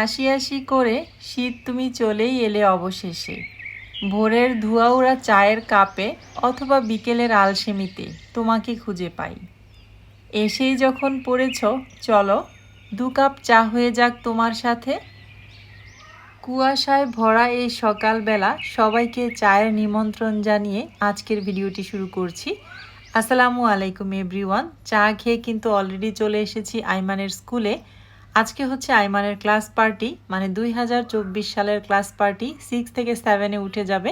আসি আসি করে শীত তুমি চলেই এলে অবশেষে। ভোরের ধোয়া ওড়া চায়ের কাপে অথবা বিকেলের আলসেমিতে তোমাকে খুঁজে পাই। এসেই যখন পড়েছ, চলো, দু কাপ চা হয়ে যাক তোমার সাথে। কুয়াশায় ভরা এই সকালবেলা সবাইকে চায়ের নিমন্ত্রণ জানিয়ে আজকের ভিডিওটি শুরু করছি। আসসালামু আলাইকুম এভরিওয়ান চা খেয়ে কিন্তু অলরেডি চলে এসেছি আইমানের স্কুলে। আজকে হচ্ছে আইমানের ক্লাস পার্টি মানে দুই হাজার চব্বিশ সালের ক্লাস পার্টি সিক্স থেকে সেভেনে উঠে যাবে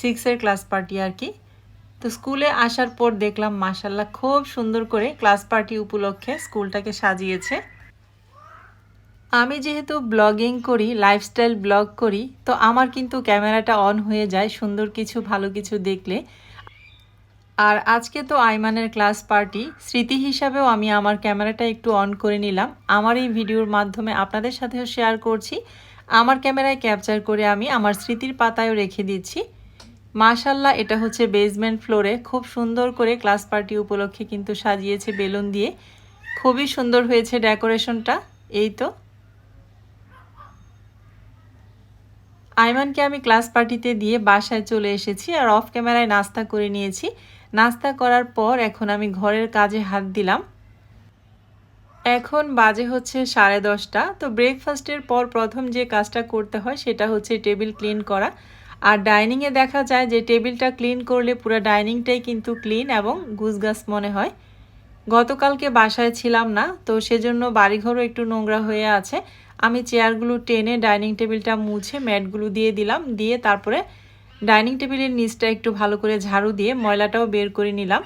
সিক্সের ক্লাস পার্টি আর কি। তো স্কুলে আসার পর দেখলাম মাসাল্লাহ খুব সুন্দর করে ক্লাস পার্টি উপলক্ষে স্কুলটাকে সাজিয়েছে। আমি যেহেতু ব্লগিং করি লাইফস্টাইল ব্লগ করি, তো আমার কিন্তু ক্যামেরাটা অন হয়ে যায় সুন্দর কিছু, ভালো কিছু দেখলে। আর আজকে তো আইমানের ক্লাস পার্টি, স্মৃতি হিসাবেও আমি আমার ক্যামেরাটা একটু অন করে নিলাম। আমার এই ভিডিওর মাধ্যমে আপনাদের সাথেও শেয়ার করছি। আমার ক্যামেরায় ক্যাপচার করে আমি আমার স্মৃতির পাতায়ও রেখে দিচ্ছি। মাশাল্লাহ, এটা হচ্ছে বেসমেন্ট ফ্লোরে খুব সুন্দর করে ক্লাস পার্টি উপলক্ষে কিন্তু সাজিয়েছে বেলুন দিয়ে। খুবই সুন্দর হয়েছে ডেকোরেশনটা, এই তো। আইমানকে আমি ক্লাস পার্টিতে দিয়ে বাসায় চলে এসেছি আর অফ ক্যামেরায় নাস্তা করে নিয়েছি। নাস্তা করার পর এখন আমি ঘরের কাজে হাত দিলাম। এখন বাজে হচ্ছে সাড়ে দশটা। তো ব্রেকফাস্টের পর প্রথম যে কাজটা করতে হয় সেটা হচ্ছে টেবিল ক্লিন করা। আর ডাইনিংয়ে দেখা যায় যে টেবিলটা ক্লিন করলে পুরো ডাইনিংটাই কিন্তু ক্লিন এবং গুছগাছ মনে হয়। গতকালকে বাসায় ছিলাম না, তো সেজন্য বাড়িঘরও একটু নোংরা হয়ে আছে। আমি চেয়ারগুলো টেনে ডাইনিং টেবিলটা মুছে ম্যাটগুলো দিয়ে দিলাম। দিয়ে তারপরে ডাইনিং টেবিলের নিচটা একটু ভালো করে ঝাড়ু দিয়ে ময়লাটাও বের করে নিলাম।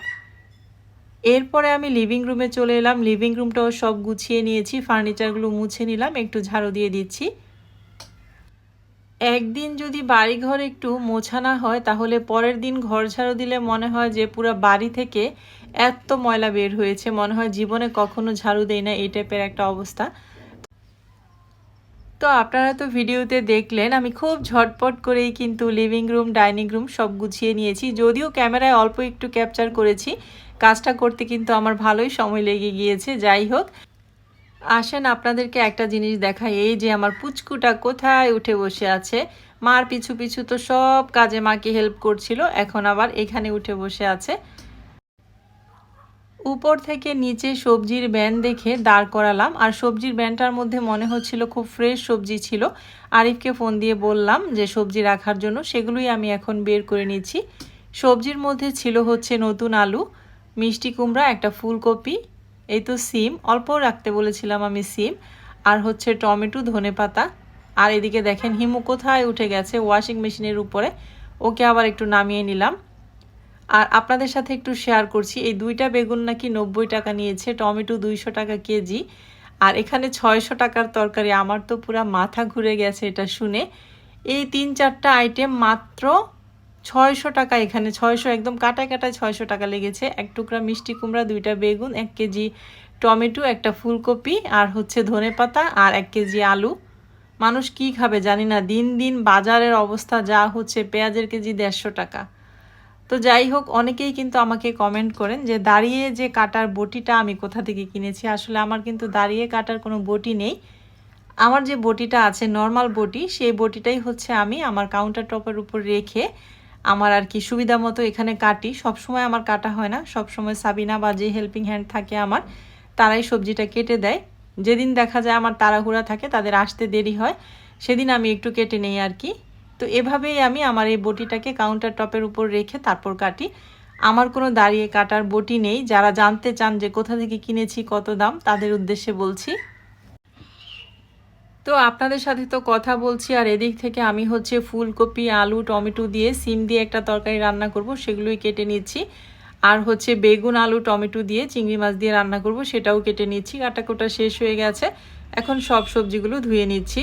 এরপরে আমি লিভিং রুমে চলে এলাম। লিভিং রুমটাও সব গুছিয়ে নিয়েছি ফার্নিচারগুলো মুছে নিলাম, একটু ঝাড়ু দিয়ে দিচ্ছি। একদিন যদি বাড়ি ঘর একটু মোছানা হয়, তাহলে পরের দিন ঘর ঝাড়ু দিলে মনে হয় যে পুরো বাড়ি থেকে এত ময়লা বের হয়েছে। মনে হয় জীবনে কখনো ঝাড়ু দেয় না, এই টাইপের একটা অবস্থা। তো আপনারা তো ভিডিওতে দেখলেন, আমি খুব ঝটপট করেই কিন্তু লিভিং রুম ডাইনিং রুম সব গুছিয়ে নিয়েছি। যদিও ক্যামেরায় অল্প একটু ক্যাপচার করেছি, কাজটা করতে কিন্তু আমার ভালোই সময় লেগে গিয়েছে, যাই হোক। আসেন আপনাদেরকে একটা জিনিস দেখাই, এই যে আমার পুচকুটা কোথায় উঠে বসে আছে? মার পিছু পিছু তো সব কাজে মাকে হেল্প করছিল, এখন আবার এখানে উঠে বসে আছে। উপর থেকে নিচে সবজির ব্যান দেখে দাঁড় করালাম। আর সবজির ব্যানটার মধ্যে মনে হচ্ছিল খুব ফ্রেশ সবজি ছিল। আরিফকে ফোন দিয়ে বললাম যে, সবজি রাখার জন্য সেগুলোই আমি এখন বের করে নিচ্ছি। সবজির মধ্যে ছিল হচ্ছে নতুন আলু, মিষ্টি কুমড়া, একটা ফুলকপি, এই তো সিম, অল্প রাখতে বলেছিলাম আমি সিম, আর হচ্ছে টমেটো, ধনে পাতা। আর এদিকে দেখেন হিমু কোথায় উঠে গেছে ওয়াশিং মেশিনের উপরে। ওকে আবার একটু নামিয়ে নিলাম। আর আপনাদের সাথে একটু শেয়ার করছি, এই দুইটা বেগুন নাকি নব্বই টাকা নিয়েছে, টমেটো দুইশো টাকা কেজি। আর এখানে ছয়শো টাকার তরকারি, আমার তো পুরা মাথা ঘুরে গেছে এটা শুনে। এই তিন চারটা আইটেম মাত্র ছয়শো টাকা এখানে, ছয়শো একদম কাটায় কাটায় ছয়শো টাকা লেগেছে। এক টুকরা মিষ্টি কুমড়া, দুইটা বেগুন, এক কেজি টমেটো, একটা ফুলকপি আর হচ্ছে ধনে পাতা আর এক কেজি আলু। মানুষ কি খাবে জানি না, দিন দিন বাজারের অবস্থা যা হচ্ছে, পেঁয়াজের কেজি দেড়শো টাকা। তো যাই হোক, অনেকেই কিন্তু আমাকে কমেন্ট করেন যে, দাঁড়িয়ে যে কাটার বটিটা আমি কোথা থেকে কিনেছি? আসলে আমার কিন্তু দাঁড়িয়ে কাটার কোনো বটি নেই। আমার যে বটিটা আছে নর্মাল বটি, সেই বটিটাই হচ্ছে আমি আমার কাউন্টার টপের উপর রেখে আমার আর কি সুবিধা মতো এখানে কাটি। সবসময় আমার কাটা হয় না। সবসময় সাবিনা বা যে হেল্পিং হ্যান্ড থাকে আমার, তারাই সবজিটা কেটে দেয়। যেদিন দেখা যায় আমার তাড়াহুড়া থাকে, তাদের আসতে দেরি হয়। সেদিন আমি একটু কেটে নেই আর কি। তো এভাবেই আমি আমার এই বটিটাকে কাউন্টার টপের উপর রেখে তারপর কাটি। আমার কোনো দাঁড়িয়ে কাটার বটি নেই। যারা জানতে চান যে কোথা থেকে কিনেছি, কত দাম, তাদের উদ্দেশ্যে বলছি। তো আপনাদের সাথে তো কথা বলছি, আর এদিক থেকে আমি হচ্ছে ফুলকপি, আলু, টমেটো দিয়ে সিম দিয়ে একটা তরকারি রান্না করব, সেগুলোই কেটে নিচ্ছি। আর হচ্ছে বেগুন, আলু, টমেটো দিয়ে চিংড়ি মাছ দিয়ে রান্না করব, সেটাও কেটে নিচ্ছি। কাটা কোটা শেষ হয়ে গেছে। এখন সব সবজিগুলো ধুয়ে নিচ্ছি।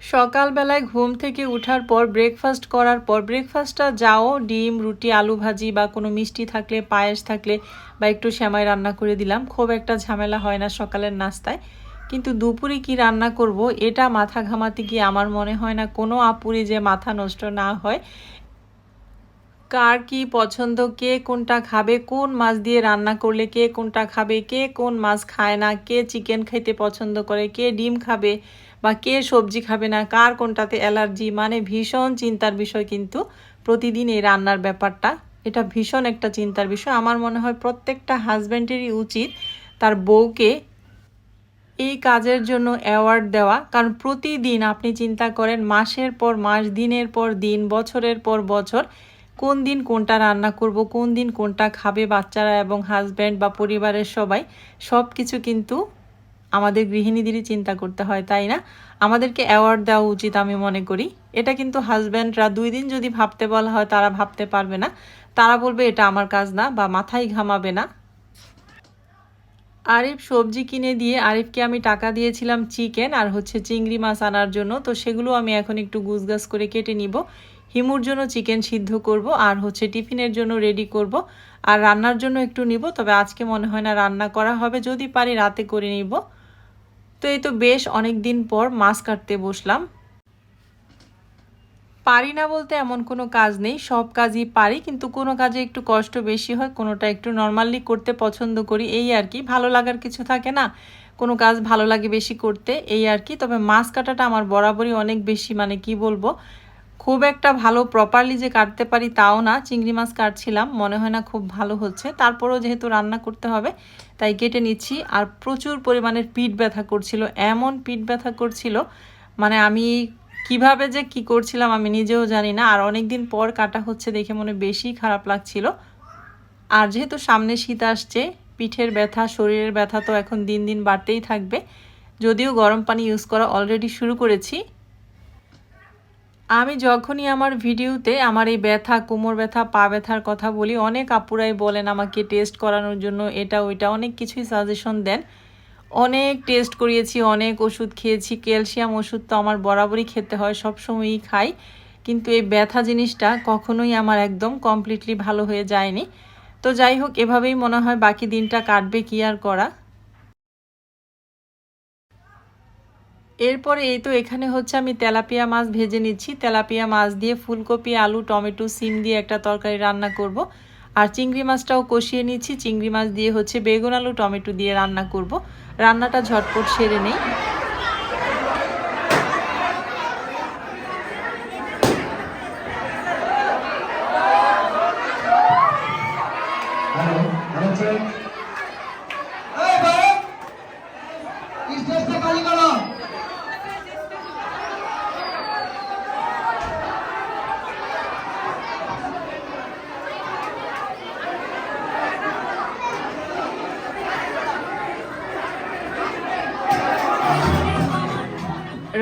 সকালবেলায় ঘুম থেকে উঠার পর ব্রেকফাস্ট করার পর ব্রেকফাস্টটা যাও, ডিম, রুটি, আলু ভাজি বা কোনো মিষ্টি থাকলে, পায়েস থাকলে বা একটু শ্যামাই রান্না করে দিলাম। খুব একটা ঝামেলা হয় না সকালের নাস্তায়। কিন্তু দুপুরে কি রান্না করব, এটা মাথা ঘামাতে গিয়ে আমার মনে হয় না কোনো আপুরি যে মাথা নষ্ট না হয়। কার কি পছন্দ, কে কোনটা খাবে, কোন মাছ দিয়ে রান্না করলে কে কোনটা খাবে, কে কোন মাছ খায় না, কে চিকেন খাইতে পছন্দ করে, কে ডিম খাবে বা কে সবজি খাবে না, কার কোনটাতে অ্যালার্জি মানে ভীষণ চিন্তার বিষয় কিন্তু প্রতিদিন এই রান্নার ব্যাপারটা। এটা ভীষণ একটা চিন্তার বিষয়। আমার মনে হয় প্রত্যেকটা হাজব্যান্ডেরই উচিত তার বউকে এই কাজের জন্য অ্যাওয়ার্ড দেওয়া। কারণ প্রতিদিন আপনি চিন্তা করেন মাসের পর মাস, দিনের পর দিন, বছরের পর বছর কোন দিন কোনটা রান্না করব, কোন দিন কোনটা খাবে বাচ্চারা এবং হাজব্যান্ড বা পরিবারের সবাই। সব কিছু কিন্তু আমাদের গৃহিণীদেরই চিন্তা করতে হয়, তাই না? আমাদেরকে অ্যাওয়ার্ড দেওয়া উচিত আমি মনে করি। এটা কিন্তু হাজব্যান্ডরা দুই দিন যদি ভাবতে বলা হয় তারা ভাবতে পারবে না। তারা বলবে, এটা আমার কাজ না বা মাথায় ঘামাবে না। আরিফ সবজি কিনে দিয়ে, আরিফকে আমি টাকা দিয়েছিলাম চিকেন আর হচ্ছে চিংড়ি মাছ আনার জন্য। তো সেগুলো আমি এখন একটু গুছগাছ করে কেটে নিব। হিমুর জন্য চিকেন সিদ্ধ করব আর হচ্ছে টিফিনের জন্য রেডি করব। আর রান্নার জন্য একটু নিব, তবে আজকে মনে হয় না রান্না করা হবে। যদি পারি রাতে করে নিব। তো এই তো বেশ অনেক দিন পর মাছ কাটতে বসলাম। পারি না বলতে এমন কোনো কাজ নেই, সব কাজই পারি, কিন্তু কোনো কাজে একটু কষ্ট বেশি হয়, কোনোটা একটু নর্মালি করতে পছন্দ করি, এই আর কি। ভালো লাগার কিছু থাকে না, কোনো কাজ ভালো লাগে বেশি করতে, এই আর কি। তবে মাছ কাটাটা আমার বরাবরই অনেক বেশি মানে কি বলব খুব একটা ভালো প্রপারলি যে কাটতে পারি তাও না, চিংড়ি মাছ কাটছিলাম, মনে হয় না খুব ভালো হচ্ছে। তারপরেও যেহেতু রান্না করতে হবে, তাই কেটে নিচ্ছি। আর প্রচুর পরিমাণের পিঠ ব্যথা করছিল, এমন পিঠ ব্যথা করছিল মানে আমি কীভাবে যে কি করছিলাম আমি নিজেও জানি না। আর অনেক দিন পর কাটা হচ্ছে দেখে মনে বেশি খারাপ লাগছিল। আর যেহেতু সামনে শীত আসছে, পিঠের ব্যথা, শরীরের ব্যথা তো এখন দিন দিন বাড়তেই থাকবে। যদিও গরম পানি ইউজ করা অলরেডি শুরু করেছি আমি যখনই আমার ভিডিওতে আমার এই ব্যথা, কোমর ব্যথা, পা ব্যথার কথা বলি, অনেক আপুরাই বলেন আমাকে টেস্ট করানোর জন্য এটা, ওইটা, অনেক কিছুই সাজেশন দেন। অনেক টেস্ট করিয়েছি, অনেক ওষুধ খেয়েছি ক্যালসিয়াম ওষুধ তো আমার বরাবরই খেতে হয়, সব সময়ই খাই। কিন্তু এই ব্যথা জিনিসটা কখনোই আমার একদম কমপ্লিটলি ভালো হয়ে যায়নি। তো যাই হোক, এভাবেই মনে হয় বাকি দিনটা কাটবে কি আর করা। এরপরে এই তো এখানে হচ্ছে আমি তেলাপিয়া মাছ ভেজে নিচ্ছি তেলাপিয়া মাছ দিয়ে ফুলকপি, আলু, টমেটো, সিম দিয়ে একটা তরকারি রান্না করব। আর চিংড়ি মাছটাও কষিয়ে নিচ্ছি চিংড়ি মাছ দিয়ে হচ্ছে বেগুন, আলু, টমেটো দিয়ে রান্না করব। রান্নাটা ঝটপট সেরে নেই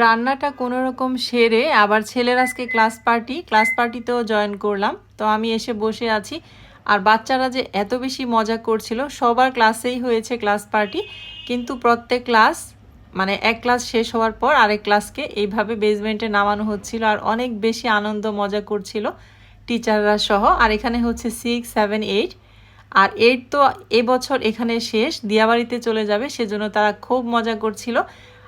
রান্নাটা কোনো রকম সেরে আবার ছেলের আজকে ক্লাস পার্টি, ক্লাস পার্টিতেও জয়েন করলাম। তো আমি এসে বসে আছি। আর বাচ্চারা যে এত বেশি মজা করছিল, সবার ক্লাসেই হয়েছে ক্লাস পার্টি। কিন্তু প্রত্যেক ক্লাস মানে এক ক্লাস শেষ হওয়ার পর আরেক ক্লাসকে এইভাবে বেসমেন্টে নামানো হচ্ছিল আর অনেক বেশি আনন্দ, মজা করছিল টিচাররা সহ। আর এখানে হচ্ছে সিক্স সেভেন এইট আর এইট তো এবছর এখানে শেষ, দিয়াবাড়িতে চলে যাবে, সেজন্য তারা খুব মজা করছিল।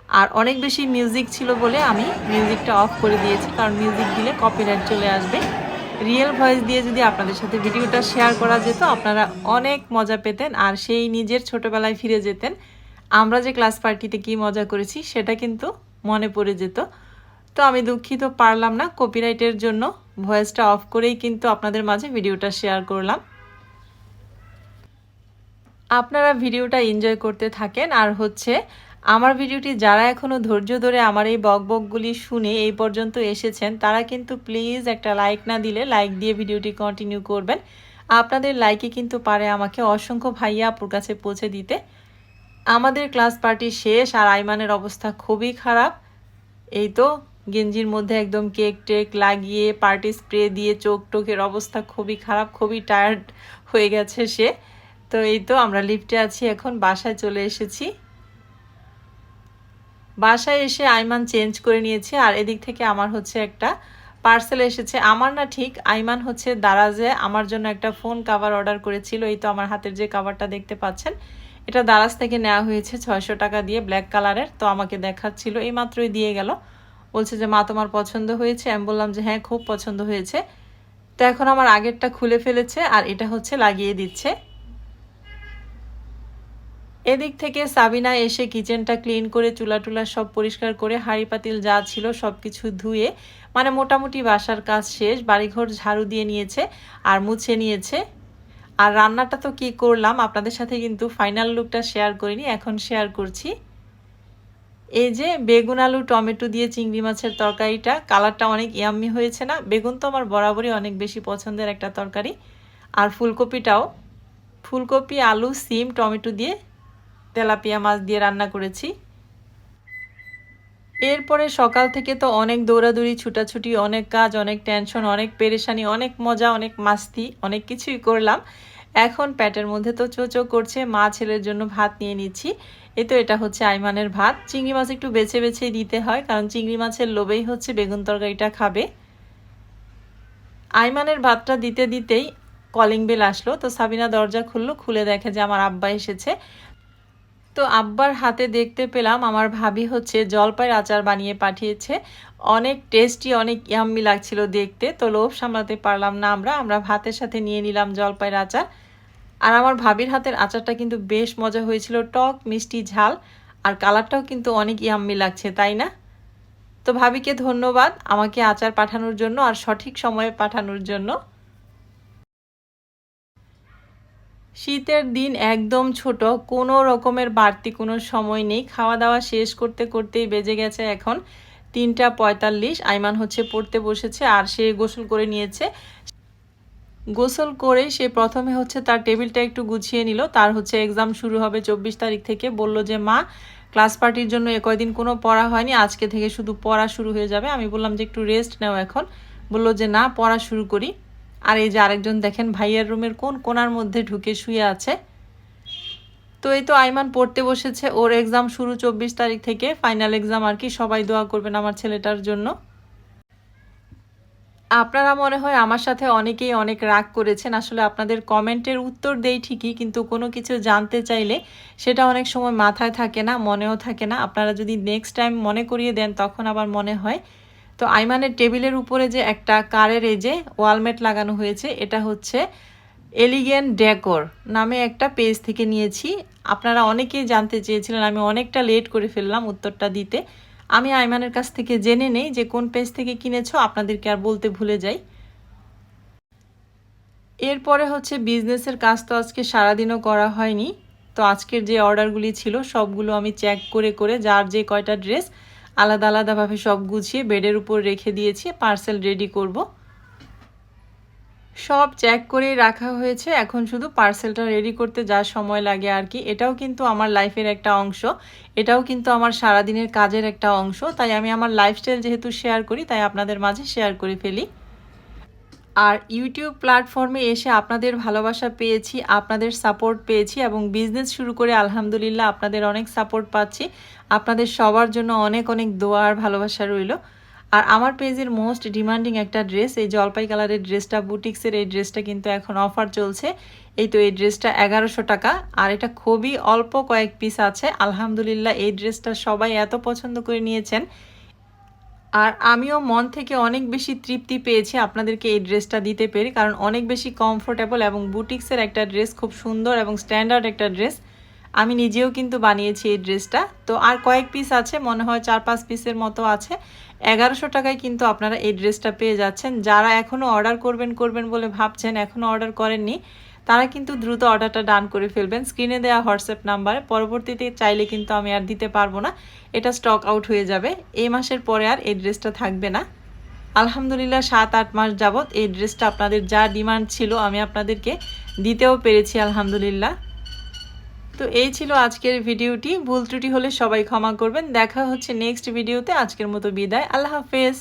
আর অনেক বেশি মিউজিক ছিল বলে আমি মিউজিকটা অফ করে দিয়েছি, কারণ মিউজিক দিলে কপিরাইট চলে আসবে। রিয়েল ভয়েস দিয়ে যদি আপনাদের সাথে ভিডিওটা শেয়ার করা যেত, আপনারা অনেক মজা পেতেন। আর সেই নিজের ছোটোবেলায় ফিরে যেতেন। আমরা যে ক্লাস পার্টিতে কি মজা করেছি, সেটা কিন্তু মনে পড়ে যেত। তো আমি দুঃখিত, পারলাম না। কপিরাইটের জন্য ভয়েসটা অফ করেই কিন্তু আপনাদের মাঝে ভিডিওটা শেয়ার করলাম। আপনারা ভিডিওটা এনজয় করতে থাকেন। আর হচ্ছে আমার ভিডিওটি যারা এখনও ধৈর্য ধরে আমার এই বক বকগুলি শুনে এই পর্যন্ত এসেছেন, তারা কিন্তু প্লিজ একটা লাইক না দিলে লাইক দিয়ে ভিডিওটি কন্টিনিউ করবেন। আপনাদের লাইকে কিন্তু পারে আমাকে অসংখ্য ভাইয়া আপুর কাছে পৌঁছে দিতে। আমাদের ক্লাস পার্টি শেষ আর আইমানের অবস্থা খুবই খারাপ। এই তো গেঞ্জির মধ্যে একদম কেক টেক লাগিয়ে পার্টি স্প্রে দিয়ে চোখ টোকের অবস্থা খুবই খারাপ, খুবই টায়ার্ড হয়ে গেছে সে। তো এই তো আমরা লিফটে আছি, এখন বাসায় চলে এসেছি। বাসায় এসে আইমান চেঞ্জ করে নিয়েছে, আর এদিক থেকে আমার হচ্ছে একটা পার্সেল এসেছে। আমার না ঠিক, আইমান হচ্ছে দারাজে, আমার জন্য একটা ফোন কাভার অর্ডার করেছিল, এই তো আমার হাতের যে কাভারটা দেখতে পাচ্ছেন, এটা দারাজ থেকে নেওয়া হয়েছে ছয়শো টাকা দিয়ে ব্ল্যাক কালারের তো আমাকে দেখাচ্ছিল, এই মাত্রই দিয়ে গেল। বলছে যে, মা, তোমার পছন্দ হয়েছে? আমি বললাম যে হ্যাঁ খুব পছন্দ হয়েছে। তো এখন আমার আগেরটা খুলে ফেলেছে, আর এটা হচ্ছে লাগিয়ে দিচ্ছে। এদিক থেকে সাবিনা এসে কিচেনটা ক্লিন করে চুলা টুলা সব পরিষ্কার করে হাঁড়ি পাতিল যা ছিল সব কিছু ধুয়ে মানে মোটামুটি বাসার কাজ শেষ, বাড়িঘর ঝাড়ু দিয়ে নিয়েছে আর মুছে নিয়েছে। আর রান্নাটা তো কি করলাম, আপনাদের সাথে কিন্তু ফাইনাল লুকটা শেয়ার করিনি, এখন শেয়ার করছি। এই যে বেগুন, আলু, টমেটো দিয়ে চিংড়ি মাছের তরকারিটা, কালারটা অনেক ইয়াম্মি হয়েছে না? বেগুন তো আমার বরাবরই অনেক বেশি পছন্দের একটা তরকারি। আর ফুলকপিটাও, ফুলকপি, আলু, সিম, টমেটো দিয়ে তেলাপিয়া মাছ দিয়ে রান্না করেছি। এরপরে সকাল থেকে তো অনেক দৌড়াদৌড়ি, ছুটাছুটি, অনেক কাজ, অনেক টেনশন অনেক পেরেশানি, অনেক মজা, অনেক মাস্তি, অনেক কিছুই করলাম। এখন প্যাটের মধ্যে তো চোচো করছে, মা ছেলের জন্য ভাত নিয়ে নিচ্ছি। এ তো এটা হচ্ছে আইমানের ভাত। চিংড়ি মাছ একটু বেছে বেছে দিতে হয়, কারণ চিংড়ি মাছের লোভেই হচ্ছে বেগুন তরকারিটা খাবে। আইমানের ভাতটা দিতে দিতেই কলিং বেল আসলো, তো সাবিনা দরজা খুললো, খুলে দেখে যে আমার আব্বা এসেছে। তো আব্বার হাতে দেখতে পেলাম, আমার ভাবি হচ্ছে জলপাইয়ের আচার বানিয়ে পাঠিয়েছে। অনেক টেস্টি অনেক ইয়াম্মি লাগছিল দেখতে। তো লোভ সামলাতে পারলাম না আমরা আমরা ভাতের সাথে নিয়ে নিলাম জলপাইয়ের আচার। আর আমার ভাবির হাতের আচারটা কিন্তু বেশ মজা হয়েছিল, টক, মিষ্টি, ঝাল। আর কালারটাও কিন্তু অনেক ইয়াম্মি লাগছে, তাই না? তো ভাবিকে ধন্যবাদ আমাকে আচার পাঠানোর জন্য আর সঠিক সময়ে পাঠানোর জন্য। শীতের দিন একদম ছোট, কোনো রকমের বাড়তি কোনো সময় নেই। খাওয়া দাওয়া শেষ করতে করতেই বেজে গেছে এখন তিনটা পঁয়তাল্লিশ। আইমান হচ্ছে পড়তে বসেছে আর সে গোসল করে নিয়েছে। গোসল করে সে প্রথমে হচ্ছে তার টেবিলটা একটু গুছিয়ে নিল। তার হচ্ছে এক্সাম শুরু হবে চব্বিশ তারিখ থেকে। বলল যে, মা, ক্লাস পার্টির জন্য এ কয়দিন কোনো পড়া হয়নি। আজকে থেকে শুধু পড়া শুরু হয়ে যাবে। আমি বললাম যে, একটু রেস্ট নেও এখন। বলল যে, না, পড়া শুরু করি। আর এই যে আরেকজন দেখেন, ভাইয়ের রুমের কোন কোনার মধ্যে ঢুকে শুয়ে আছে। তো এই তো আইমান পড়তে বসেছে, ওর এক্সাম শুরু চব্বিশ তারিখ থেকে ফাইনাল এক্সাম আর কি, সবাই দোয়া করবেন আমার ছেলেটার জন্য। আপনারা মনে হয় আমার সাথে অনেকেই অনেক রাগ করেছেন, আসলে আপনাদের কমেন্টের উত্তর দেই ঠিকই, কিন্তু কোনো কিছু জানতে চাইলে সেটা অনেক সময় মাথায় থাকে না, মনেও থাকে না। আপনারা যদি নেক্সট টাইম মনে করিয়ে দেন, তখন আবার মনে হয় তো আইমানের টেবিলের উপরে যে একটা কারের এই যে ওয়ালমেট লাগানো হয়েছে, এটা হচ্ছে এলিগেন ডেকোর নামে একটা পেজ থেকে নিয়েছি। আপনারা অনেকেই জানতে চেয়েছিলেন, আমি অনেকটা লেট করে ফেললাম উত্তরটা দিতে। আমি আইমানের কাছ থেকে জেনে নেই যে কোন পেজ থেকে কিনেছো, আপনাদেরকে আর বলতে ভুলে যাই। এরপরে হচ্ছে বিজনেসের কাজ তো আজকে সারাদিনও করা হয়নি। তো আজকের যে অর্ডারগুলি ছিল, সবগুলো আমি চেক করে করে, যার যে কয়টা ড্রেস আলাদা আলাদাভাবে সব গুছিয়ে বেডের উপর রেখে দিয়েছি পার্সেল রেডি করব। সব চেক করে রাখা হয়েছে, এখন শুধু পার্সেলটা রেডি করতে যা সময় লাগে আর কি। এটাও কিন্তু আমার লাইফের একটা অংশ, এটাও কিন্তু আমার সারাদিনের কাজের একটা অংশ, তাই আমি আমার লাইফস্টাইল যেহেতু শেয়ার করি, তাই আপনাদের মাঝে শেয়ার করে ফেলি। আর ইউটিউব প্ল্যাটফর্মে এসে আপনাদের ভালোবাসা পেয়েছি, আপনাদের সাপোর্ট পেয়েছি এবং বিজনেস শুরু করে আলহামদুলিল্লাহ আপনাদের অনেক সাপোর্ট পাচ্ছি। আপনাদের সবার জন্য অনেক অনেক দোয়া আর ভালোবাসা রইল। আর আমার পেজের মোস্ট ডিমান্ডিং একটা ড্রেস এই জলপাই কালারের ড্রেসটা বুটিক্সের এই ড্রেসটা কিন্তু এখন অফার চলছে। এই তো এই ড্রেসটা এগারোশো টাকা, আর এটা খুবই অল্প কয়েক পিস আছে। আলহামদুলিল্লাহ এই ড্রেসটা সবাই এত পছন্দ করে নিয়েছেন। আর আমিও মন থেকে অনেক বেশি তৃপ্তি পেয়েছি আপনাদেরকে এই ড্রেসটা দিতে পেরে, কারণ অনেক বেশি কমফোর্টেবল এবং বুটিক্সের একটা ড্রেস খুব সুন্দর এবং স্ট্যান্ডার্ড একটা ড্রেস আমি নিজেও কিন্তু বানিয়েছি এই ড্রেসটা। তো আর কয়েক পিস আছে, মনে হয় চার পাঁচ পিসের মতো আছে। এগারোশো টাকায় কিন্তু আপনারা এই ড্রেসটা পেয়ে যাচ্ছেন। যারা এখনও অর্ডার করবেন করবেন বলে ভাবছেন এখনও অর্ডার করেননি তারা কিন্তু দ্রুত অর্ডারটা ডান করে ফেলবেন। স্ক্রিনে দেওয়া হোয়াটসঅ্যাপ নাম্বারে। পরবর্তীতে চাইলে কিন্তু আমি আর দিতে পারব না। এটা স্টক আউট হয়ে যাবে। এই মাসের পরে আর এই ড্রেসটা থাকবে না। আলহামদুলিল্লাহ, সাত, আট মাস যাবৎ এই ড্রেসটা আপনাদের যা ডিমান্ড ছিল আমি আপনাদেরকে দিতেও পেরেছি, আলহামদুলিল্লাহ। তো এই ছিল আজকের ভিডিওটি। ভুল ত্রুটি হলে সবাই ক্ষমা করবেন। দেখা হচ্ছে নেক্সট ভিডিওতে আজকের মতো বিদায়। আল্লাহ হাফেজ।